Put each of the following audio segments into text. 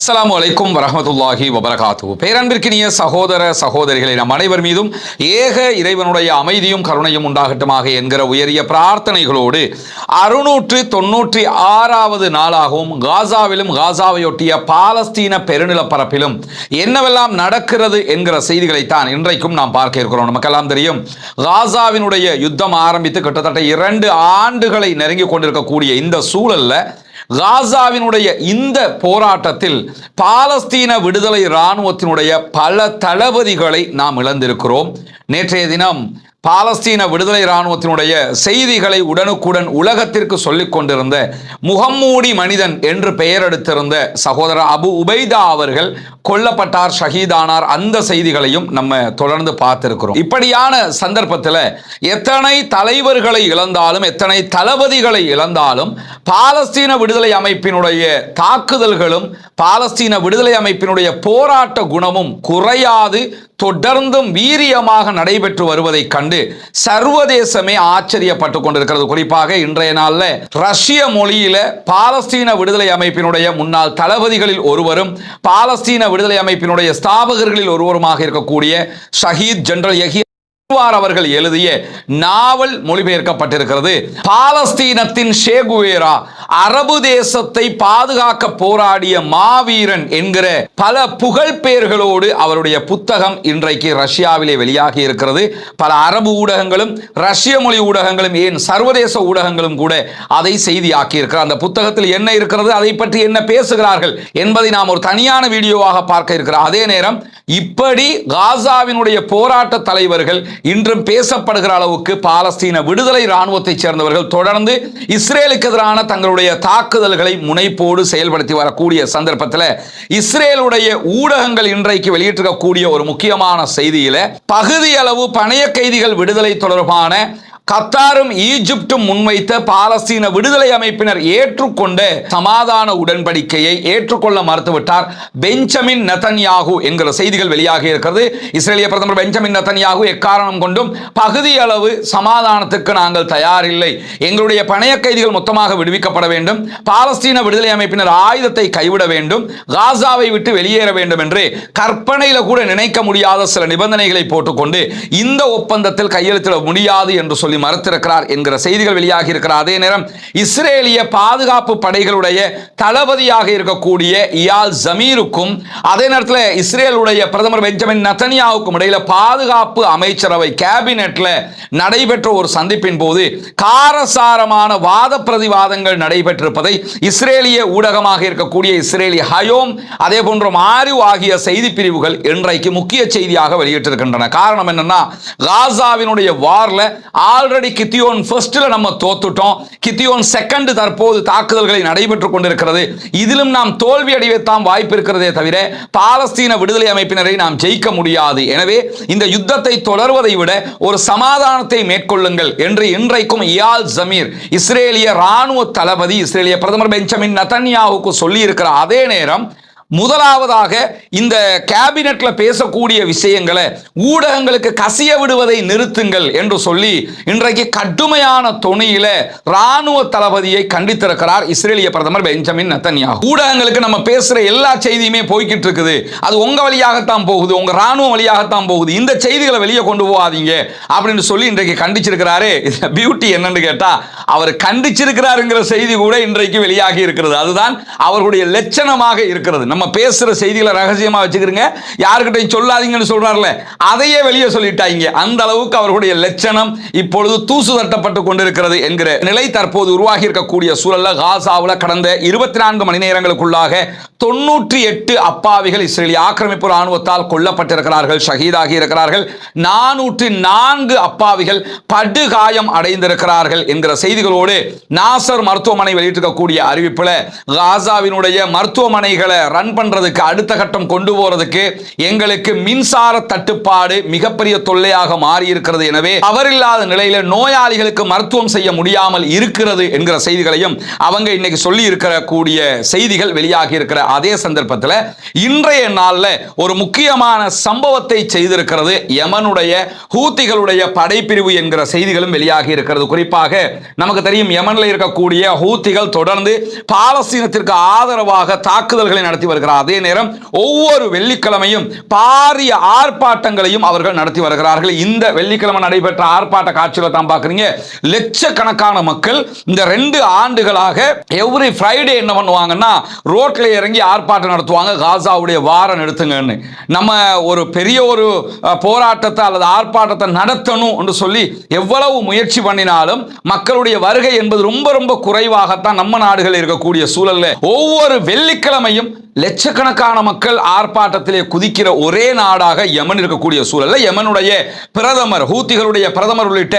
அஸ்லாம் அலைக்கும் வரமத்துல்லாஹி வபரகாத்து பேரன்பிற்கினிய சகோதர சகோதரிகளை நம் அனைவர் மீதும் ஏக இறைவனுடைய அமைதியும் கருணையும் உண்டாகட்டுமாக என்கிற உயரிய பிரார்த்தனைகளோடு அறுநூற்று தொன்னூற்றி ஆறாவது நாளாகவும் காசாவிலும் காசாவையொட்டிய பாலஸ்தீன பெருநிலப்பரப்பிலும் என்னவெல்லாம் நடக்கிறது என்கிற செய்திகளைத்தான் இன்றைக்கும் நாம் பார்க்க இருக்கிறோம். நமக்கெல்லாம் தெரியும் காசாவினுடைய யுத்தம் ஆரம்பித்து கிட்டத்தட்ட இரண்டு ஆண்டுகளை நெருங்கி கொண்டிருக்கக்கூடிய இந்த சூழலில் காசாவினுடைய இந்த போராட்டத்தில் பாலஸ்தீன விடுதலை இராணுவத்தினுடைய பல தளபதிகளை நாம் இழந்திருக்கிறோம். நேற்றைய தினம் பாலஸ்தீன விடுதலை இராணுவத்தினுடைய செய்திகளை உடனுக்குடன் உலகத்திற்கு சொல்லிக் கொண்டிருந்த முகம்மூடி மனிதன் என்று பெயர் எடுத்திருந்த சகோதரர் அபு உபைதா அவர்கள் கொல்லப்பட்டார் ஷஹீதானார். அந்த செய்திகளையும் நம்ம தொடர்ந்து பார்த்திருக்கிறோம். இப்படியான சந்தர்ப்பத்தில் எத்தனை தலைவர்களை இழந்தாலும் எத்தனை தளபதிகளை இழந்தாலும் பாலஸ்தீன விடுதலை அமைப்பினுடைய தாக்குதல்களும் பாலஸ்தீன விடுதலை அமைப்பினுடைய போராட்ட குணமும் குறையாது. தொடர்ந்தும் வீரியமாக நடைபெற்று வருவதை கண்டு சர்வதேசமே ஆச்சரியப்பட்டு கொண்டிருக்கிறது. குறிப்பாக இன்றைய நாளில் ரஷ்ய மொழியில பாலஸ்தீன விடுதலை அமைப்பினுடைய முன்னாள் தளபதிகளில் ஒருவரும் பாலஸ்தீன விடுதலை அமைப்பினுடைய ஸ்தாபகர்களில் ஒருவருமாக இருக்கக்கூடிய ஷஹீத் ஜெனரல் யஹி அன்வார் அவர்கள் எழுதிய நாவல் மொழிபெயர்க்கப்பட்டிருக்கிறது. பாலஸ்தீனத்தின் ஷேகுவேரா அரபு தேசத்தை பாதுகாக்க போராடிய மாவீரன் என்கிற பல புகழ் பெயர்களோடு அவருடைய புத்தகம் இன்றைக்கு ரஷ்யாவிலே வெளியாகி இருக்கிறது. பல அரபு ஊடகங்களும் ரஷ்ய மொழி ஊடகங்களும் ஏன் சர்வதேச ஊடகங்களும் கூட அதை செய்தியாக்கி இருக்கிறார் அந்த புத்தகத்தில் என்ன இருக்கிறது அதை பற்றி என்ன பேசுகிறார்கள் என்பதை நாம் ஒரு தனியான வீடியோவாக பார்க்க இருக்கிறோம். அதே நேரம் இப்படி காசாவினுடைய போராட்ட தலைவர்கள் இன்றும் பேசப்படுகிற அளவுக்கு பாலஸ்தீன விடுதலை இராணுவத்தைச் சேர்ந்தவர்கள் தொடர்ந்து இஸ்ரேலுக்கு எதிரான தங்களுடைய தாக்குதல்களை முனைப்போடு செயல்படுத்தி வரக்கூடிய சந்தர்ப்பத்தில் இஸ்ரேலுடைய ஊடகங்கள் இன்றைக்கு வெளியிட்டிருக்கக்கூடிய ஒரு முக்கியமான செய்தியில பகுதியளவு பணைய கைதிகள் விடுதலை தொடர்பான கத்தாரும் ஈஜிப்டும் முன்வைத்த பாலஸ்தீன விடுதலை அமைப்பினர் ஏற்றுக்கொண்ட சமாதான உடன்படிக்கையை ஏற்றுக்கொள்ள மறுத்துவிட்டார் பெஞ்சமின் நத்தன்யாகு என்கிற செய்திகள் வெளியாகி இருக்கிறது. இஸ்ரேலிய பிரதமர் பெஞ்சமின் நத்தன்யாகு எக்காரணம் கொண்டும் பகுதி அளவு சமாதானத்துக்கு நாங்கள் தயாரில்லை. எங்களுடைய பணைய கைதிகள் மொத்தமாக விடுவிக்கப்பட வேண்டும். பாலஸ்தீன விடுதலை அமைப்பினர் ஆயுதத்தை கைவிட வேண்டும். காசாவை விட்டு வெளியேற வேண்டும் என்று கற்பனையில கூட நினைக்க முடியாத சில நிபந்தனைகளை போட்டுக்கொண்டு இந்த ஒப்பந்தத்தில் கையெழுத்திட முடியாது என்று சொல்லி சொல்லி மறுத்திருக்கிறார் என்கிற செய்திகள் வெளியாகி இருக்கிறார் அதே நேரம் இஸ்ரேலிய பாதுகாப்பு படைகளுடைய தளபதியாக இருக்கக்கூடிய இயால் ஜமீருக்கும் அதே நேரத்தில் இஸ்ரேலுடைய பிரதமர் பெஞ்சமின் நத்தனியாவுக்கும் இடையில பாதுகாப்பு அமைச்சரவை கேபினெட்ல நடைபெற்ற ஒரு சந்திப்பின் போது காரசாரமான வாத பிரதிவாதங்கள் நடைபெற்றிருப்பதை இஸ்ரேலிய ஊடகமாக இருக்கக்கூடிய இஸ்ரேலிய ஹயோம் அதே போன்ற மாரிவ் ஆகிய செய்தி பிரிவுகள் இன்றைக்கு முக்கிய செய்தியாக வெளியிட்டிருக்கின்றன. காரணம் என்னன்னா காசாவினுடைய வார்ல ஆல்ரெடி கித்தியோன் ஃபர்ஸ்ட்ல நம்ம தோத்துட்டோம். கித்தியோன் செகண்ட் தற்போது தாக்குதல்களை நடைபெற்றுக் கொண்டிருக்கிறது. இதிலும் நாம் தோல்வி அடையத்தான் வாய்ப்பு இருக்கிறதே தவிர பாலஸ்தீன விடுதலை அமைப்பினரை நாம் ஜெயிக்க முடியாது. எனவே இந்த யுத்தத்தை தொடர்வதை விட ஒரு சமாதானத்தை மேற்கொள்ளுங்கள் என்று இன்றைக்கும் இயால் ஜமீர் இஸ்ரேலிய ராணுவ தளபதி இஸ்ரேலிய பிரதமர் பெஞ்சமின் நதன்யாவுக்கு சொல்லி இருக்கிற அதே நேரம் முதலாவதாக இந்த கேபினெட்ல பேசக்கூடிய விஷயங்களை ஊடகங்களுக்கு கசிய விடுவதை நிறுத்துங்கள் என்று சொல்லி இன்றைக்கு கடுமையான துணையில ராணுவ தளபதியை கண்டித்திருக்கிறார் இஸ்ரேலிய பிரதமர் பெஞ்சமின் நத்தன்யா ஊடகங்களுக்கு நம்ம பேசுற எல்லா செய்தியுமே போய்கிட்டு இருக்குது. அது உங்க வழியாகத்தான் போகுது உங்க ராணுவ வழியாகத்தான் போகுது. இந்த செய்திகளை வெளியே கொண்டு போகாதீங்க அப்படின்னு சொல்லி இன்றைக்கு கண்டிச்சிருக்கிறாரு. பியூட்டி என்னன்னு கேட்டா அவர் கண்டிச்சிருக்கிறாருங்கிற செய்தி கூட இன்றைக்கு வெளியாகி இருக்கிறது. அதுதான் அவர்களுடைய லட்சணமாக இருக்கிறது. நம்ம பேசுகிற செய்திகளை ரகசியமா வச்சுக்கிறீங்க. யாருக்கிட்டையும் சொல்லாதீங்கன்னு சொல்கிறார்ல அதையே வெளியே சொல்லிட்டாங்க. அந்த அளவுக்கு அவர்களுடைய லட்சணம் இப்பொழுது தூசு தட்டப்பட்டு கொண்டிருக்கிறது என்கிற நிலை தற்போது உருவாகி இருக்கக்கூடிய சூழல்ல காசாவில் கடந்த இருபத்தி நான்கு மணி நேரங்களுக்குள்ளாக தொன்னூற்றி எட்டு அப்பாவிகள் இஸ்ரேலிய ஆக்கிரமிப்பு ராணுவத்தால் கொல்லப்பட்டிருக்கிறார்கள் ஷஹீதாகி இருக்கிறார்கள். நானூற்றி நான்கு அப்பாவிகள் படுகாயம் அடைந்திருக்கிறார்கள் என்கிற செய்திகளோடு நாசர் மருத்துவமனை வெளியிட்டிருக்கக்கூடிய அறிவிப்புல காசாவினுடைய மருத்துவமனைகளை ரன் பண்றதுக்கு அடுத்த கட்டம் கொண்டு போகிறதுக்கு எங்களுக்கு மின்சார தட்டுப்பாடு மிகப்பெரிய தொல்லையாக மாறி இருக்கிறது எனவே அவரில்லாத நிலையில் நோயாளிகளுக்கு மருத்துவம் செய்ய முடியாமல் இருக்கிறது என்கிற செய்திகளையும் அவங்க இன்னைக்கு சொல்லி இருக்கிற கூடிய செய்திகள் வெளியாகி இருக்கிற அதே சந்தர்ப்பத்தில் இன்றைய நாள்ல ஒரு முக்கியமான சம்பவத்தை செய்திருக்கிறது யமனுடைய ஹூத்திகளுடைய படைப்பிரிவு என்கிற செய்திகளும் வெளியாகி இருக்கிறது குறிப்பாக நமக்கு தெரியும் யமனில் இருக்கக்கூடிய ஹூத்திகள் தொடர்ந்து பாலஸ்தீனத்திற்கு ஆதரவாக தாக்குதல்களை நடத்தி வருகிறார்கள். வருகிறார். அதே நேரம் ஒவ்வொரு வெள்ளிக்கிழமையும் பாரிய ஆர்ப்பாட்டங்களையும் அவர்கள் நடத்தி வருகிறார்கள். இந்த வெள்ளிக்கிழமை நடைபெற்ற ஆர்ப்பாட்ட காட்சியில் தான் பார்க்குறீங்க. லட்சக்கணக்கான மக்கள் இந்த ரெண்டு ஆண்டுகளாக எவ்ரி ஃப்ரைடே என்ன பண்ணுவாங்கன்னா ரோட்ல இறங்கி ஆர்ப்பாட்டம் நடத்துவாங்க. காசாவுடைய வாரம் நிறுத்துங்கன்னு நம்ம ஒரு பெரிய ஒரு போராட்டத்தை அல்லது ஆர்ப்பாட்டத்தை நடத்தணும் என்று சொல்லி எவ்வளவு முயற்சி பண்ணினாலும் மக்களுடைய வருகை என்பது ரொம்ப ரொம்ப குறைவாகத்தான் நம்ம நாடுகள் இருக்கக்கூடிய சூழல்ல ஒவ்வொரு வெள்ளிக்கிழமையும் லட்சக்கணக்கான மக்கள் ஆர்ப்பாட்டத்திலே குதிக்கிற ஒரே நாடாக யமன் இருக்கக்கூடிய சூழல்ல யமனுடைய பிரதமர் ஹூத்திகளுடைய பிரதமர் உள்ளிட்ட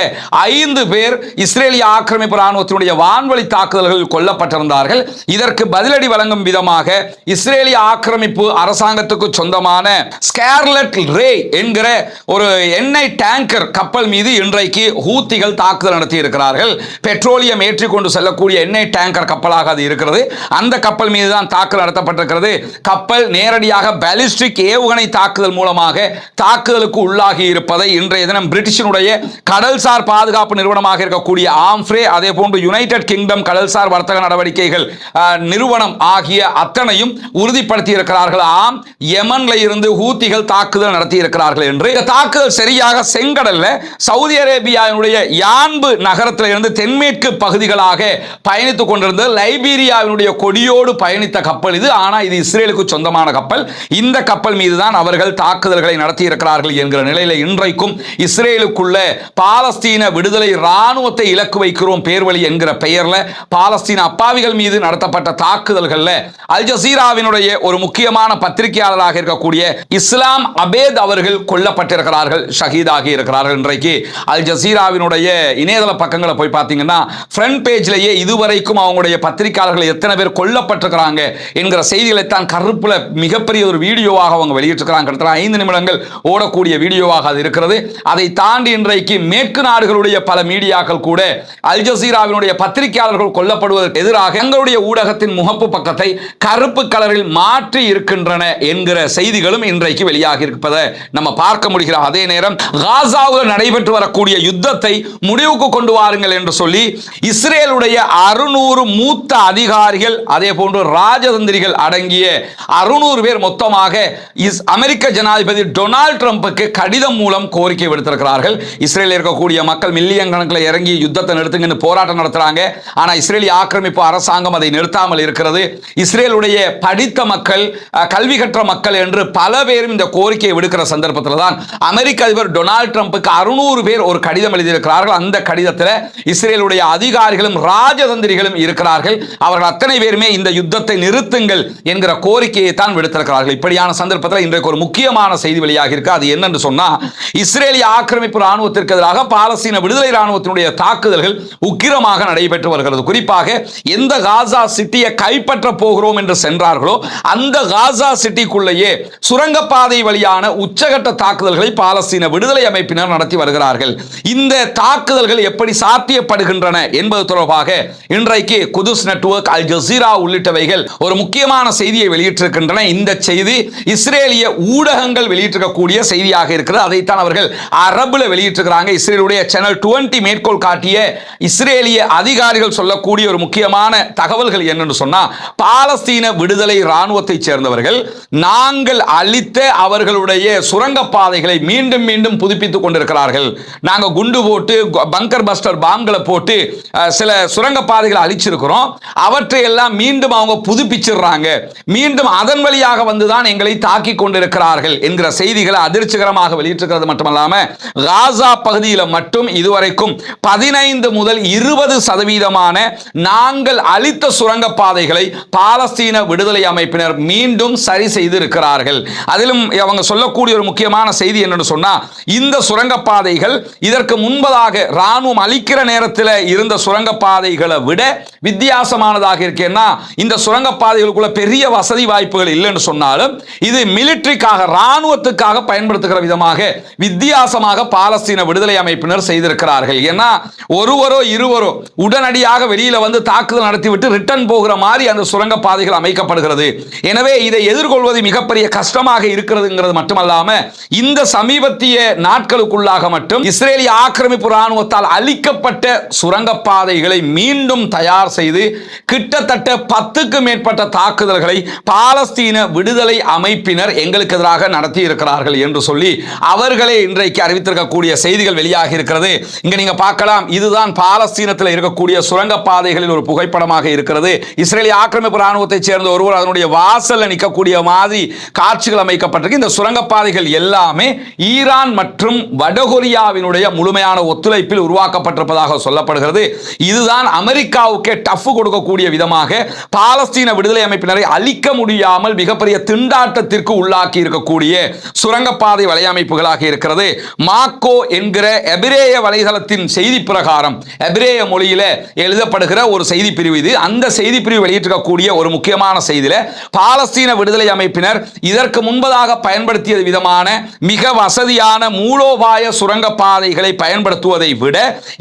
ஐந்து பேர் இஸ்ரேலிய ஆக்கிரமிப்பு ராணுவத்தினுடைய வான்வழி தாக்குதல்களில் கொல்லப்பட்டிருந்தார்கள். இதற்கு பதிலடி வழங்கும் விதமாக இஸ்ரேலிய ஆக்கிரமிப்பு அரசாங்கத்துக்கு சொந்தமான ஸ்கேர்லட் ரே என்கிற ஒரு எண்ணெய் டேங்கர் கப்பல் மீது இன்றைக்கு ஹூத்திகள் தாக்குதல் நடத்தி இருக்கிறார்கள் பெட்ரோலியம் ஏற்றிக்கொண்டு செல்லக்கூடிய எண்ணெய் டேங்கர் கப்பலாக அது இருக்கிறது. அந்த கப்பல் மீது தான் தாக்குதல் நடத்தப்பட்டிருக்கிறது. கப்பல் நேரடியாக பாலிஸ்டிக் ஏவுகணை தாக்குதல் மூலமாக தாக்குதலுக்கு உள்ளாகி இருப்பதை இன்றைய தினம் பிரிட்டிஷினுடைய கடல்சார் பாதுகாப்பு நிறுவனமாக இருக்கக்கூடிய ஆம்ஃப்ரே அதே போன்று யுனைடெட் கிங்டம் கடல்சார் வர்த்தக நடவடிக்கைகள் நிறுவனம் ஆகிய அத்தனையும் உறுதிப்படுத்தி இருக்கிறார்கள் ஆம் யமன்ல இருந்து ஹூத்திகள் தாக்குதல் நடத்தி இருக்கிறார்கள் என்று. இந்த தாக்குதல் சரியாக செங்கடல்ல சவுதி அரேபியாவினுடைய யான்பு நகரத்தில் இருந்து தென்மேற்கு பகுதிகளாக பயணித்துக் கொண்டிருந்த லைபீரியாவினுடைய கொடியோடு பயணித்த கப்பல் இது. ஆனால் இது இஸ்ரேலுக்கு சொந்தமான கப்பல். இந்த கப்பல் மீதுதான் அவர்கள் தாக்குதல்களை நடத்தி இருக்கிறார்கள் என்கிற நிலையில இன்றைக்கும் இஸ்ரேலுக்குள்ள பாலஸ்தீன விடுதலை இராணுவத்தை இலக்கு வைக்கிறோம் பேர்வழி என்கிற பெயர்ல பாலஸ்தீன அப்பாவிகள் மீது நடத்தப்பட்ட தாக்குதல்கள்ல அல் ஜசீராவினுடைய ஒரு முக்கியமான பத்திரிகையாளராக இருக்கக்கூடிய இஸ்லாம் அபேத் அவர்கள் கொல்லப்பட்டிருக்கிறார்கள் ஷஹீதாகி இருக்கிறார்கள். இன்றைக்கு அல் ஜசீராவினுடைய இணையதள பக்கங்களை போய் பார்த்தீங்கன்னா ஃப்ரண்ட் பேஜ்லயே இதுவரைக்கும் அவங்களுடைய பத்திரிகையாளர்கள் எத்தனை பேர் கொல்லப்பட்டிருக்கிறாங்க என்கிற செய்திகளை தான் கருப்பில் மிகப்பெரிய ஒரு வீடியோவாக அவங்க வெளியிட்டிருக்கிறாங்க. கிட்டத்தட்ட ஐந்து நிமிடங்கள் ஓடக்கூடிய வீடியோவாக அது இருக்கிறது. அதை தாண்டி இன்றைக்கு மேற்கு நாடுகளுடைய பல மீடியாக்கள் கூட அல் ஜசீராவினுடைய பத்திரிகையாளர்கள் கொல்லப்படுவதற்கு எதிராக எங்களுடைய ஊடகத்தின் முகப்பு பக்கத்தை கருப்பு கலரில் மாற்றி இருக்கின்றன என்கிற செய்திகளும் இன்றைக்கு வெளியாகி இருப்பதை நம்ம பார்க்க முடிகிறோம். அதே நேரம் காசாவில் நடைபெற்று வரக்கூடிய யுத்தத்தை முடிவுக்கு கொண்டு வாருங்கள் என்று சொல்லி இஸ்ரேலுடைய அறுநூறு மூத்த அதிகாரிகள் அதே போன்று ராஜதந்திரிகள் அடங்கிய கூடிய அறுநூறு பேர் மொத்தமாக இஸ் அமெரிக்க ஜனாதிபதி டொனால்ட் ட்ரம்ப்புக்கு கடிதம் மூலம் கோரிக்கை விடுத்திருக்கிறார்கள். இஸ்ரேலில் இருக்கக்கூடிய மக்கள் மில்லியன் கணக்கில் இறங்கி யுத்தத்தை நிறுத்துங்கன்னு போராட்டம் நடத்துறாங்க. ஆனால் இஸ்ரேலிய ஆக்கிரமிப்பு அரசாங்கம் அதை நிறுத்தாமல் இருக்கிறது. இஸ்ரேலுடைய படித்த மக்கள் கல்வி கற்ற மக்கள் என்று பல பேரும் இந்த கோரிக்கையை விடுக்கிற சந்தர்ப்பத்தில் தான் அமெரிக்க அதிபர் டொனால்ட் ட்ரம்ப்புக்கு அறுநூறு பேர் ஒரு கடிதம் எழுதியிருக்கிறார்கள். அந்த கடிதத்தில் இஸ்ரேலுடைய அதிகாரிகளும் ராஜதந்திரிகளும் இருக்கிறார்கள். அவர்கள் அத்தனை பேருமே இந்த யுத்தத்தை நிறுத்துங்கள் என்கிற என்கிற கோரிக்கையை தான் விடுத்திருக்கிறார்கள். இப்படியான சந்தர்ப்பத்தில் இன்றைக்கு ஒரு முக்கியமான செய்தி வெளியாக இருக்கு. அது என்னன்னு சொன்னா இஸ்ரேலிய ஆக்கிரமிப்பு ராணுவத்திற்கு எதிராக பாலஸ்தீன விடுதலை ராணுவத்தினுடைய தாக்குதல்கள் உக்கிரமாக நடைபெற்று வருகிறது. குறிப்பாக எந்த காசா சிட்டியை கைப்பற்ற போகிறோம் என்று சென்றார்களோ அந்த காசா சிட்டிக்குள்ளேயே சுரங்கப்பாதை வழியான உச்சகட்ட தாக்குதல்களை பாலஸ்தீன விடுதலை அமைப்பினர் நடத்தி வருகிறார்கள். இந்த தாக்குதல்கள் எப்படி சாத்தியப்படுகின்றன என்பது தொடர்பாக இன்றைக்கு குதுஸ் நெட்வொர்க் அல் ஜசீரா உள்ளிட்டவைகள் ஒரு முக்கியமான செய்தி செய்தியை வெளியிட்டிருக்கின்றன. இந்த செய்தி இஸ்ரேலிய ஊடகங்கள் வெளியிட்டிருக்கக்கூடிய செய்தியாக இருக்கிறது. அதைத்தான் அவர்கள் அரபுல வெளியிட்டிருக்கிறாங்க. இஸ்ரேலுடைய சேனல் 20 மேற்கோள் காட்டிய இஸ்ரேலிய அதிகாரிகள் சொல்லக்கூடிய ஒரு முக்கியமான தகவல்கள் என்னன்னு சொன்னா பாலஸ்தீன விடுதலை இராணுவத்தை சேர்ந்தவர்கள் நாங்கள் அளித்த அவர்களுடைய சுரங்கப்பாதைகளை மீண்டும் மீண்டும் புதுப்பித்துக் கொண்டிருக்கிறார்கள். நாங்கள் குண்டு போட்டு பங்கர் பஸ்டர் பாம்களை போட்டு அஹ், சில சுரங்கப்பாதைகளை அழிச்சிருக்கிறோம். அவற்றை எல்லாம் மீண்டும் அவங்க புதுப்பிச்சிடுறாங்க. மீண்டும் அதன் வழியாக வந்துதான் எங்களை தாக்கி கொண்டிருக்கிறார்கள் என்கிற செய்திகளை அதிர்ச்சிகரமாக வெளியிட்டிருக்கிறது மட்டுமல்லாம காசா பகுதியில் மட்டும் இதுவரைக்கும் பதினைந்து முதல் இருபது சதவீதமான நாங்கள் அளித்த சுரங்கப்பாதைகளை பாலஸ்தீன விடுதலை அமைப்பினர் மீண்டும் சரி செய்து இருக்கிறார்கள் அதிலும் அவங்க சொல்லக்கூடிய ஒரு முக்கியமான செய்தி என்னன்னு சொன்னா இந்த சுரங்கப்பாதைகள் இதற்கு முன்பதாக ராணுவம் அளிக்கிற நேரத்தில் இருந்த சுரங்கப்பாதைகளை விட வித்தியாசமானதாக இருக்கேன்னா இந்த சுரங்கப்பாதைகளுக்குள்ள பெரிய வசதி வாய்ப்புகள் இல்லைன்னு சொன்னாலும் இது மிலிட்டரிக்காக ராணுவத்துக்காக பயன்படுத்துகிற விதமாக வித்தியாசமாக பாலஸ்தீன விடுதலை அமைப்பினர் செய்திருக்கிறார்கள். ஏன்னா ஒருவரோ இருவரோ உடனடியாக வெளியில வந்து தாக்குதல் நடத்திவிட்டு ரிட்டர்ன் போகிற மாதிரி அந்த சுரங்கப்பாதைகள் அமைக்கப்படுகிறது. எனவே இதை எதிர்கொள்வது மிகப்பெரிய கஷ்டமாக இருக்கிறதுங்கிறது மட்டுமல்லாம இந்த சமீபத்திய நாட்களுக்குள்ளாக மட்டும் இஸ்ரேலிய ஆக்கிரமிப்பு ராணுவத்தால் அளிக்கப்பட்ட சுரங்கப்பாதைகளை மீண்டும் தயார் செய்து கிட்டத்தட்ட பத்துக்கு மேற்பட்ட தாக்குதல்களை பாலஸ்தீன விடுதலை அமைப்பினர் எங்களுக்கு எதிராக நடத்தி இருக்கிறார்கள் என்று சொல்லி அவர்களே இன்றைக்கு அறிவித்திருக்கக்கூடிய செய்திகள் வெளியாகி இருக்கிறது. இங்க நீங்க பார்க்கலாம் இதுதான் பாலஸ்தீனத்தில் இருக்கக்கூடிய சுரங்கப்பாதைகளில் ஒரு புகைப்படமாக இருக்கிறது. இஸ்ரேலிய ஆக்கிரமிப்பு ராணுவத்தைச் சேர்ந்த ஒருவர் அதனுடைய வாசல்ல நிற்கக்கூடிய மாதிரி காட்சிகள் அமைக்கப்பட்டிருக்கு. இந்த சுரங்கப்பாதைகள் எல்லாமே ஈரான் மற்றும் வடகொரியாவினுடைய முழுமையான ஒத்துழைப்பில் உருவாக்கப்பட்டிருப்பதாக சொல்லப்படுகிறது. இதுதான் அமெரிக்காவுக்கே டஃப் கொடுக்கக்கூடிய விதமாக பாலஸ்தீன விடுதலை அமைப்பினரை அழிக்க முடியாமல் மிகப்பெரிய திண்டாட்டத்திற்கு உள்ளாக்கி இருக்கக்கூடிய சுரங்கப்பாதை வலையமைப்புகளாக இருக்கிறது. மாக்கோ என்கிற எபிரேய வலைதளத்தின் செய்தி பிரகாரம் எபிரேய மொழியில எழுதப்படுகிற ஒரு செய்தி பிரிவு இது. அந்த செய்தி பிரிவு வெளியிட்டிருக்கக்கூடிய ஒரு முக்கியமான செய்தியில பாலஸ்தீன விடுதலை அமைப்பினர் இதற்கு முன்பதாக பயன்படுத்திய விதமான மிக வசதியான மூலோபாய சுரங்கப்பாதைகளை பயன்படுத்துவதை விட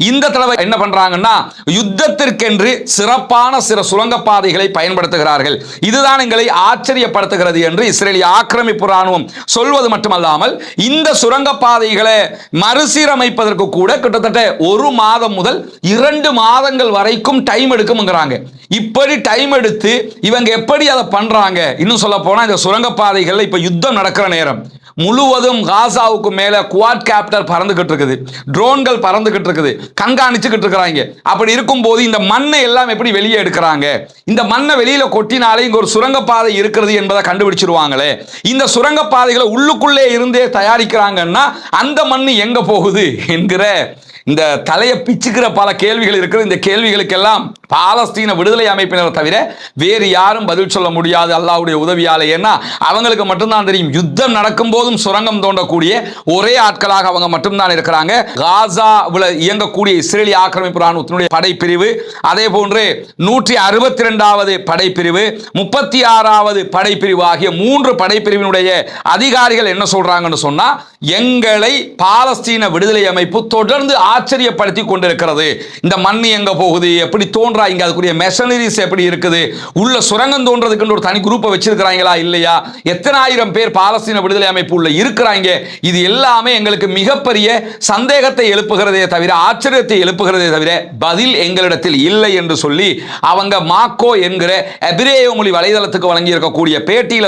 இந்த தடவை என்ன பண்றாங்கன்னா யுத்தத்திற்கென்று சிறப்பான சில சுரங்கப்பாதைகளை பயன்படுத்துகிறார்கள். இதுதான் எங்களை ஆச்சரியப்படுத்துகிறது என்று இஸ்ரேலிய ஆக்கிரமிப்பு ராணுவம் சொல்வது மட்டுமல்லாமல் இந்த சுரங்கப்பாதைகளை மறுசீரமைப்பதற்கு கூட கிட்டத்தட்ட ஒரு மாதம் முதல் இரண்டு மாதங்கள் வரைக்கும் டைம் எடுக்கும்ங்கிறாங்க. இப்படி டைம் எடுத்து இவங்க எப்படி அதை பண்றாங்க? இன்னும் சொல்ல போனா இந்த சுரங்கப்பாதைகள்ல இப்ப யுத்தம் நடக்கிற நேரம். முழுவதும் காசாவுக்கு மேல குவாட் கேப்டர் பறந்துகிட்டு இருக்குது. ட்ரோன்கள் பறந்துகிட்டு இருக்குது. கண்காணிச்சுக்கிட்டு இருக்கிறாங்க. அப்படி இருக்கும்போது இந்த மண்ணை எல்லாம் எப்படி வெளியே எடுக்கிறாங்க? இந்த மண்ணை வெளியில கொட்டினாலே இங்க ஒரு சுரங்கப்பாதை இருக்கிறது என்பதை கண்டுபிடிச்சிருவாங்களே. இந்த சுரங்கப்பாதைகளை உள்ளுக்குள்ளே இருந்தே தயாரிக்கிறாங்கன்னா அந்த மண் எங்க போகுது என்கிற இந்த தலையை பிச்சுக்கிற பல கேள்விகள் இருக்கிற இந்த கேள்விகளுக்கெல்லாம் பாலஸ்தீன விடுதலை அமைப்பினரை தவிர வேறு யாரும் பதில் சொல்ல முடியாது அல்லாவுடைய உதவியால். ஏன்னா அவங்களுக்கு மட்டும்தான் தெரியும். யுத்தம் நடக்கும் போதும் சுரங்கம் தோண்டக்கூடிய ஒரே ஆட்களாக அவங்க மட்டும்தான் இருக்கிறாங்க. காசாவில் இயங்கக்கூடிய இஸ்ரேலிய ஆக்கிரமிப்பு ராணுவத்தினுடைய படைப்பிரிவு அதே போன்று நூற்றி அறுபத்தி ரெண்டாவது படைப்பிரிவு முப்பத்தி ஆறாவது படைப்பிரிவு ஆகிய மூன்று படைப்பிரிவினுடைய அதிகாரிகள் என்ன சொல்றாங்கன்னு சொன்னா எங்களை பாலஸ்தீன விடுதலை அமைப்பு தொடர்ந்து ஆச்சரியப்படுத்தி கொண்டிருக்கிறது. இந்த மண் எங்க போகுது? எப்படி தோன்றா இங்கே? அதுக்குரிய மெஷனரிஸ் எப்படி இருக்குது? உள்ள சுரங்கம் தோன்றதுக்குன்னு ஒரு தனி குரூப்பை வச்சிருக்கிறாங்களா? இல்லையா? எத்தனை ஆயிரம் பேர் பாலஸ்தீன விடுதலை அமைப்பு உள்ள இருக்கிறாங்க? இது எல்லாமே எங்களுக்கு மிகப்பெரிய சந்தேகத்தை எழுப்புகிறதே தவிர ஆச்சரியத்தை எழுப்புகிறதே தவிர பதில் எங்களிடத்தில் இல்லை என்று சொல்லி அவங்க மாக்கோ என்கிற எபிரேய மொழி வலைதளத்துக்கு வழங்கி இருக்கக்கூடிய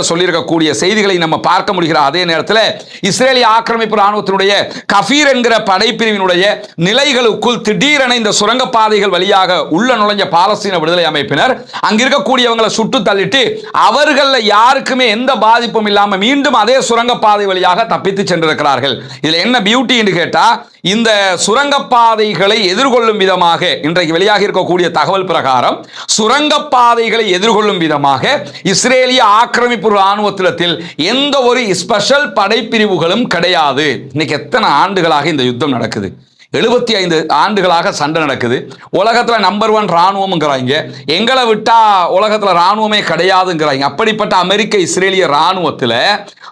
சொல்லியிருக்கக்கூடிய செய்திகளை நம்ம பார்க்க முடிகிற அதே நேரத்தில் இஸ்ரேலிய ஆக்கிரமிப்பு ராணுவத்தினுடைய கஃபீர் என்கிற படைப்பிரிவினுடைய நிலைகளுக்குள் திடீரென இந்த சுரங்கப்பாதைகள் வழியாக உள்ள நுழைஞ்ச பாலஸ்தீன விடுதலை அமைப்பினர் அங்க இருக்கக்கூடியவங்களை சுட்டு தள்ளிட்டு அவர்களில் யாருக்குமே எந்த பாதிப்பும் இல்லாமல் மீண்டும் அதே சுரங்கப்பாதை வழியாக தப்பித்து சென்றிருக்கிறார்கள். இதுல என்ன பியூட்டி என்று கேட்டால் இந்த சுரங்கப்பாதைகளை எதிர்கொள்ளும் விதமாக இன்றைக்கு வெளியாக இருக்கக்கூடிய தகவல் பிரகாரம் சுரங்கப்பாதைகளை எதிர்கொள்ளும் விதமாக இஸ்ரேலிய ஆக்கிரமிப்பு ராணுவத்திலத்தில் எந்த ஒரு ஸ்பெஷல் படைப்பிரிவுகளும் கிடையாது. இன்னைக்கு எத்தனை ஆண்டுகளாக இந்த யுத்தம் நடக்குது. எழுபத்தி ஐந்து ஆண்டுகளாக சண்டை நடக்குது. உலகத்தில் நம்பர் ஒன் இராணுவம்ங்கிறாங்க. எங்களை விட்டால் உலகத்தில் ராணுவமே கிடையாதுங்கிறாங்க. அப்படிப்பட்ட அமெரிக்க இஸ்ரேலிய ராணுவத்தில்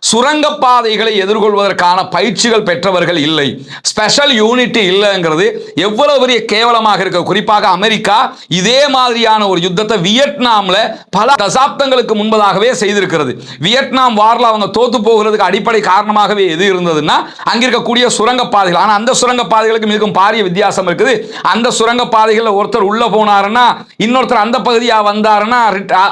சுரங்கப்பாதைகளை எதிர்கொள்வதற்கான பயிற்சிகள் பெற்றவர்கள் இல்லை. ஸ்பெஷல் யூனிட்டு இல்லைங்கிறது எவ்வளவு பெரிய கேவலமாக இருக்க. குறிப்பாக அமெரிக்கா இதே மாதிரியான ஒரு யுத்தத்தை வியட்நாமில் பல தசாப்தங்களுக்கு முன்பதாகவே செய்திருக்கிறது. வியட்நாம் வாரில் அவங்க தோத்து போகிறதுக்கு அடிப்படை காரணமாகவே எது இருந்ததுன்னா அங்கே இருக்கக்கூடிய சுரங்கப்பாதைகள். ஆனால் அந்த சுரங்கப்பாதைகளுக்கு இருக்கும் பாரிய வித்தியாசம் இருக்குது. அந்த சுரங்கப்பாதைகளில் ஒருத்தர் உள்ள போனாருன்னா இன்னொருத்தர் அந்த பகுதியா வந்தாருன்னா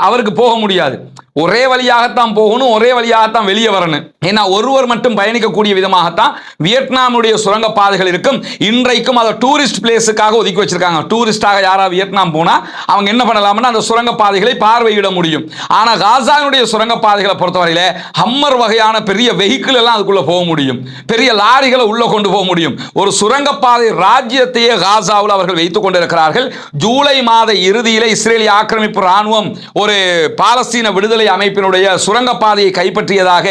அவருக்கு போக முடியாது. ஒரே வழியாகத்தான் போகணும் ஒரே வழியாகத்தான் வெளியே வரணும். ஏன்னா ஒருவர் மட்டும் பயணிக்கக்கூடிய விதமாகத்தான் வியட்நாமுடைய சுரங்கப்பாதைகள் இருக்கும். இன்றைக்கும் அதை டூரிஸ்ட் பிளேஸுக்காக ஒதுக்கி வச்சிருக்காங்க. டூரிஸ்டாக யாராவது வியட்நாம் போனால் அவங்க என்ன பண்ணலாம்னா அந்த சுரங்கப்பாதைகளை பார்வையிட முடியும். ஆனா காசாவினுடைய சுரங்கப்பாதைகளை பொறுத்தவரையில் ஹம்மர் வகையான பெரிய வெஹிக்கிள் எல்லாம் அதுக்குள்ளே போக முடியும். பெரிய லாரிகளை உள்ளே கொண்டு போக முடியும். ஒரு சுரங்கப்பாதை ராஜ்யத்தையே காசாவில் அவர்கள் வைத்துக் கொண்டிருக்கிறார்கள். ஜூலை மாத இறுதியில் இஸ்ரேலிய ஆக்கிரமிப்பு ராணுவம் ஒரு பாலஸ்தீன விடுதலை அமைப்பினுடைய சுரங்கப்பாதையை கைப்பற்றியதாக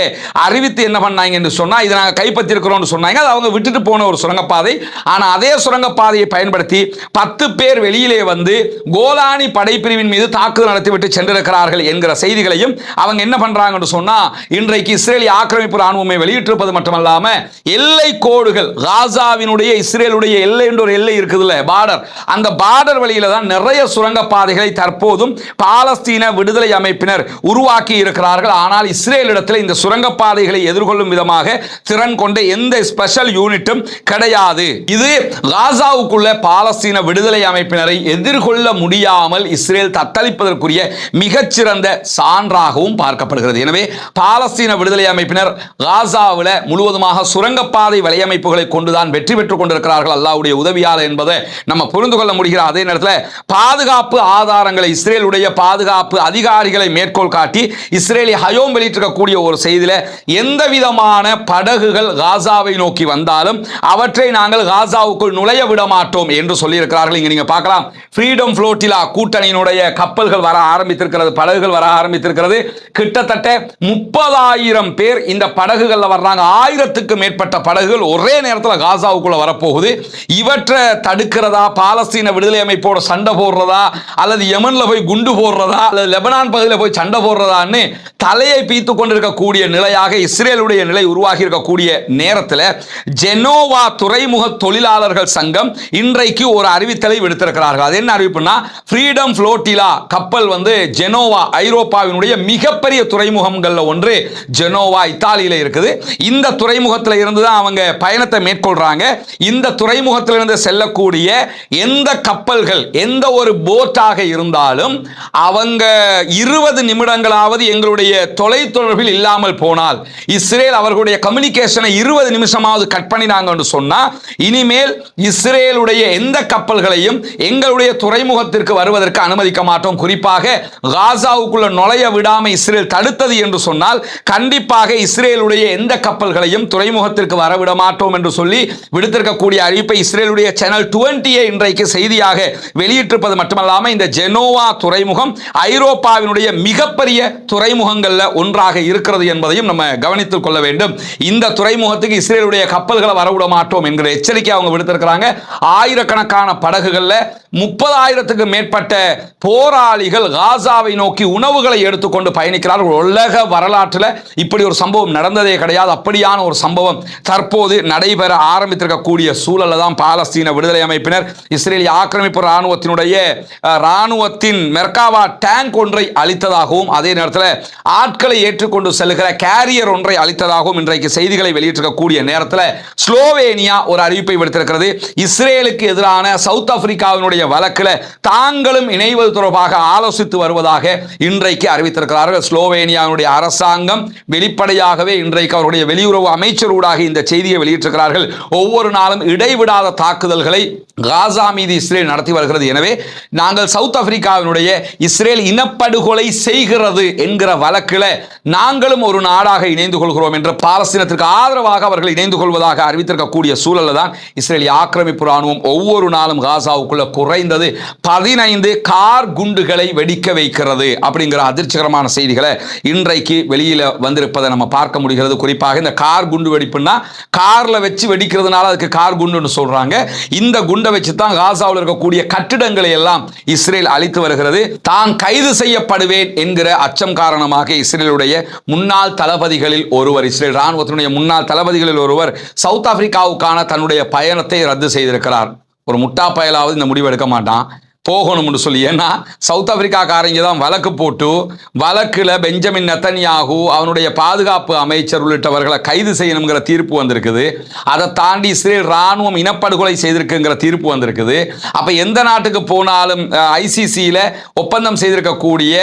அறிவித்து என்ன பண்ணாங்க என்று சொன்னால் இதை நாங்கள் கைப்பற்றிருக்கிறோம்னு சொன்னாங்க. அது அவங்க விட்டுட்டு போன ஒரு சுரங்கப்பாதை. ஆனால் அதே சுரங்கப்பாதையை பயன்படுத்தி பத்து பேர் வெளியிலே வந்து கோலானி படைப்பிரிவின் மீது தாக்குதல் நடத்திவிட்டு சென்றிருக்கிறார்கள் என்கிற செய்திகளையும் அவங்க என்ன பண்றாங்கன்னு சொன்னால் இன்றைக்கு இஸ்ரேலிய ஆக்கிரமிப்பு ராணுவமே வெளியிட்டிருப்பது மட்டுமல்லாமல் எல்லை கோடுகள் காசாவினுடைய இஸ்ரேலுடைய எல்லை என்ற ஒரு எல்லை இருக்குதுல்ல பார்டர் அந்த பார்டர் வழியில் தான் நிறைய சுரங்கப்பாதைகளை தற்போதும் பாலஸ்தீன விடுதலை அமைப்பினர் உருவாக்கி இருக்கிறார்கள். ஆனால் இஸ்ரேலிடத்தில் இந்த சுரங்கப்பாதைகளை எதிர்கொள்ளும் விதமாக திறன் கொண்ட எந்த ஸ்பெஷல் யூனிட்டும் கிடையாது. இது காசாவுக்குள்ள பாலஸ்தீன விடுதலை அமைப்பினரை எதிர்கொள்ள முடியாமல் இஸ்ரேல் தத்தளிப்பதற்குரிய மிகச்சிறந்த சான்றாகவும் பார்க்கப்படுகிறது. எனவே பாலஸ்தீன விடுதலை அமைப்பினர் காசாவில் முழுவதுமாக சுரங்கப்பாதை வலையமைப்புகளை கொண்டுதான் வெற்றி பெற்றுக் கொண்டிருக்கிறார்கள். அல்லாவுடைய உதவியால் என்பதை நம்ம புரிந்து கொள்ள முடிகிற அதே நேரத்தில் பாதுகாப்பு ஆதாரங்களை இஸ்ரேலுடைய பாதுகாப்பு அதிகாரிகளை மேற்கோள் காட்டி சுட்டிக்காட்டி இஸ்ரேலி ஹயோம் வெளியிட்டிருக்கக்கூடிய ஒரு செய்தியில் எந்த விதமான படகுகள் காசாவை நோக்கி வந்தாலும் அவற்றை நாங்கள் காசாவுக்குள் நுழைய விட மாட்டோம் என்று சொல்லியிருக்கிறார்கள். இங்கே நீங்கள் பார்க்கலாம். ஃப்ரீடம் ஃப்ளோட்டிலா கூட்டணியினுடைய கப்பல்கள் வர ஆரம்பித்திருக்கிறது படகுகள் வர ஆரம்பித்திருக்கிறது. கிட்டத்தட்ட முப்பதாயிரம் பேர் இந்த படகுகளில் வர்றாங்க. ஆயிரத்துக்கு மேற்பட்ட படகுகள் ஒரே நேரத்தில் காசாவுக்குள்ள வரப்போகுது. இவற்றை தடுக்கிறதா பாலஸ்தீன விடுதலை அமைப்போட சண்டை போடுறதா அல்லது யமனில் போய் குண்டு போடுறதா அல்லது லெபனான் பகுதியில் போய் சண்டை போடுறதா போடுறதான்னு தலையை பீத்து கொண்டிருக்கக்கூடிய நிலையாக இஸ்ரேலுடைய நிலை உருவாகி இருக்கக்கூடிய நேரத்தில் ஜெனோவா துறைமுக தொழிலாளர்கள் சங்கம் இன்றைக்கு ஒரு அறிவித்தலை விடுத்திருக்கிறார்கள். அது என்ன அறிவிப்புனா ஃப்ரீடம் ஃப்ளோட்டிலா கப்பல் வந்து ஜெனோவா ஐரோப்பாவினுடைய மிகப்பெரிய துறைமுகங்களில் ஒன்று ஜெனோவா இத்தாலியில் இருக்குது. இந்த துறைமுகத்தில் இருந்து தான் அவங்க பயணத்தை மேற்கொள்றாங்க. இந்த துறைமுகத்திலிருந்து செல்லக்கூடிய எந்த கப்பல்கள் எந்த ஒரு போட்டாக இருந்தாலும் அவங்க இருபது நிமிடங்கள் நிமிடங்களாவது எங்களுடைய தொலைத்தொடர்பில் இல்லாமல் போனால் இஸ்ரேல் அவர்களுடைய கம்யூனிகேஷனை இருபது நிமிஷமாவது கட் பண்ணினாங்கன்னு சொன்னா இனிமேல் இஸ்ரேலுடைய எந்த கப்பல்களையும் எங்களுடைய துறைமுகத்திற்கு வருவதற்கு அனுமதிக்க மாட்டோம். குறிப்பாக காசாவுக்குள்ள நுழைய விடாம இஸ்ரேல் தடுத்தது என்று சொன்னால் கண்டிப்பாக இஸ்ரேலுடைய எந்த கப்பல்களையும் துறைமுகத்திற்கு வரவிட மாட்டோம் என்று சொல்லி விடுத்திருக்கக்கூடிய அறிவிப்பை இஸ்ரேலுடைய சேனல் டுவெண்ட்டியை இன்றைக்கு செய்தியாக வெளியிட்டிருப்பது மட்டுமல்லாமல் இந்த ஜெனோவா துறைமுகம் ஐரோப்பாவினுடைய மிகப்பெரிய துறைமுகங்களில் ஒன்றாக இருக்கிறது என்பதையும் நம்ம கவனித்துக் கொள்ள வேண்டும். இந்த துறைமுகத்துக்கு இஸ்ரேலுடைய கப்பல்களை வரவிட மாட்டோம் என்கிற எச்சரிக்கை அவங்க விடுத்திருக்கிறாங்க. ஆயிரக்கணக்கான படகுகளில் முப்பதாயிரத்துக்கு மேற்பட்ட போராளிகள் காசாவை நோக்கி உணவுகளை எடுத்துக்கொண்டு பயணிக்கிறார்கள் உலக வரலாற்றில் இப்படி ஒரு சம்பவம் நடந்ததே கிடையாது. அப்படியான ஒரு சம்பவம் தற்போது நடைபெற ஆரம்பித்திருக்கக்கூடிய சூழலில் தான் பாலஸ்தீன விடுதலை அமைப்பினர் இஸ்ரேலிய ஆக்கிரமிப்பு இராணுவத்தினுடைய இராணுவத்தின் மெர்காவா டேங்க் ஒன்றை அளித்ததாகவும் அதே அதே நேரத்தில் ஆட்களை ஏற்றுக்கொண்டு செல்கிற கேரியர் ஒன்றை அளித்ததாகவும் இன்றைக்கு செய்திகளை வெளியிட்டிருக்கக்கூடிய நேரத்தில் ஸ்லோவேனியா ஒரு அறிவிப்பை விடுத்திருக்கிறது. இஸ்ரேலுக்கு எதிரான சவுத் ஆப்பிரிக்காவினுடைய வழக்கில் தாங்களும் இணைவது தொடர்பாக ஆலோசித்து வருவதாக இன்றைக்கு அறிவித்திருக்கிறார்கள். ஸ்லோவேனியாவுடைய அரசாங்கம் வெளிப்படையாகவே இன்றைக்கு அவருடைய வெளியுறவு அமைச்சர் ஊடாக இந்த செய்தியை வெளியிட்டிருக்கிறார்கள். ஒவ்வொரு நாளும் இடைவிடாத தாக்குதல்களை காசா மீது இஸ்ரேல் நடத்தி வருகிறது. எனவே நாங்கள் சவுத் ஆப்பிரிக்காவினுடைய இஸ்ரேல் இனப்படுகொலை செய்கிறது என்கிற வழக்கில் நாங்களும் ஒரு நாடாக இணைந்து கொள்கிறோம் என்று பாலஸ்தீனத்திற்கு ஆதரவாக அவர்கள் இணைந்து கொள்வதாக அறிவித்திருக்கக்கூடிய சூழலில் தான் இஸ்ரேலிய ஆக்கிரமிப்பு ராணுவம் ஒவ்வொரு நாளும் காசாவுக்குள்ள குறைந்தது பதினைந்து கார் குண்டுகளை வெடிக்க வைக்கிறது அப்படிங்கிற அதிர்ச்சிகரமான செய்திகளை இன்றைக்கு வெளியில் வந்திருப்பதை நம்ம பார்க்க முடிகிறது. குறிப்பாக இந்த கார் குண்டு வெடிப்புன்னா காரில் வச்சு வெடிக்கிறதுனால அதுக்கு கார் குண்டுன்னு சொல்கிறாங்க இந்த குண்டை வச்சு தான் காசாவில் இருக்கக்கூடிய கட்டிடங்களை எல்லாம் இஸ்ரேல் அழித்து வருகிறது. தான் கைது செய்யப்படுவேன் என்கிற அச்சம் காரணமாக இஸ்ரேலுடைய முன்னாள் தளபதிகளில் ஒருவர் இஸ்ரேல் ராணுவத்தினுடைய முன்னாள் தளபதிகளில் ஒருவர் சவுத் ஆப்பிரிக்காவுக்கான தன்னுடைய பயணத்தை ரத்து செய்திருக்கிறார். ஒரு முட்டா பயலாவது இந்த முடிவு எடுக்க மாட்டான். போகணும்னு சொல்லி. ஏன்னா சவுத் ஆப்பிரிக்காக்காரங்க தான் வழக்கு போட்டு வழக்கில் பெஞ்சமின் நத்தன்யாகு அவனுடைய பாதுகாப்பு அமைச்சர் உள்ளிட்டவர்களை கைது செய்யணுங்கிற தீர்ப்பு வந்திருக்குது. அதை தாண்டி இஸ்ரேல் ராணுவம் இனப்படுகொலை செய்திருக்குங்கிற தீர்ப்பு வந்திருக்குது. அப்போ எந்த நாட்டுக்கு போனாலும் ஐசிசியில் ஒப்பந்தம் செய்திருக்கக்கூடிய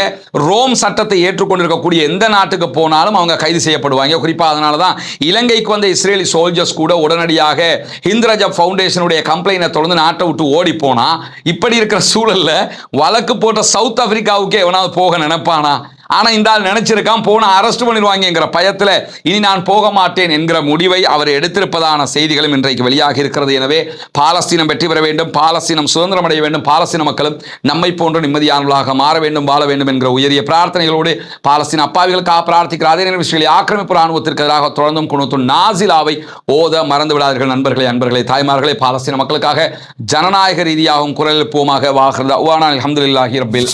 ரோம் சட்டத்தை ஏற்றுக்கொண்டிருக்கக்கூடிய எந்த நாட்டுக்கு போனாலும் அவங்க கைது செய்யப்படுவாங்க. குறிப்பாக அதனால தான் இலங்கைக்கு வந்த இஸ்ரேலி சோல்ஜர்ஸ் கூட உடனடியாக ஹிந்த்ரஜப் ஃபவுண்டேஷனுடைய கம்ப்ளைனை தொடர்ந்து நாட்டை விட்டு ஓடி போனால் இப்படி இருக்கிற சூழல்ல வழக்கு போட்ட சவுத் ஆப்பிரிக்காவுக்கே எவனாவது போக நினைப்பானா? ஆனால் இந்த ஆள் நினைச்சிருக்கான் போன அரெஸ்ட் பண்ணிடுவாங்கிற பயத்தில் இனி நான் போக மாட்டேன் என்கிற முடிவை அவர் எடுத்திருப்பதான செய்திகளும் இன்றைக்கு வெளியாக இருக்கிறது. எனவே பாலஸ்தீனம் வெற்றி பெற வேண்டும் பாலஸ்தீனம் சுதந்திரம் அடைய வேண்டும் பாலஸ்தீன மக்களும் நம்மை போன்ற நிம்மதியானவர்களாக மாற வேண்டும் வாழ வேண்டும் என்கிற உயரிய பிரார்த்தனைகளோடு பாலஸ்தீன அப்பாவிகளுக்காக பிரார்த்திக்கிற அதே நேரம் இஸ்ரேலிய ஆக்கிரமிப்பு ராணுவத்திற்கு எதிராக தொடர்ந்தும் கொண்டு நாசிலாவை ஓத மறந்து விடாதீர்கள் நண்பர்களே அன்பர்களே தாய்மார்களே பாலஸ்தீன மக்களுக்காக ஜனநாயக ரீதியாகவும் குரல் எழுப்புவோமாக. வாகிறது அஹமதுல்லாஹி ரபில்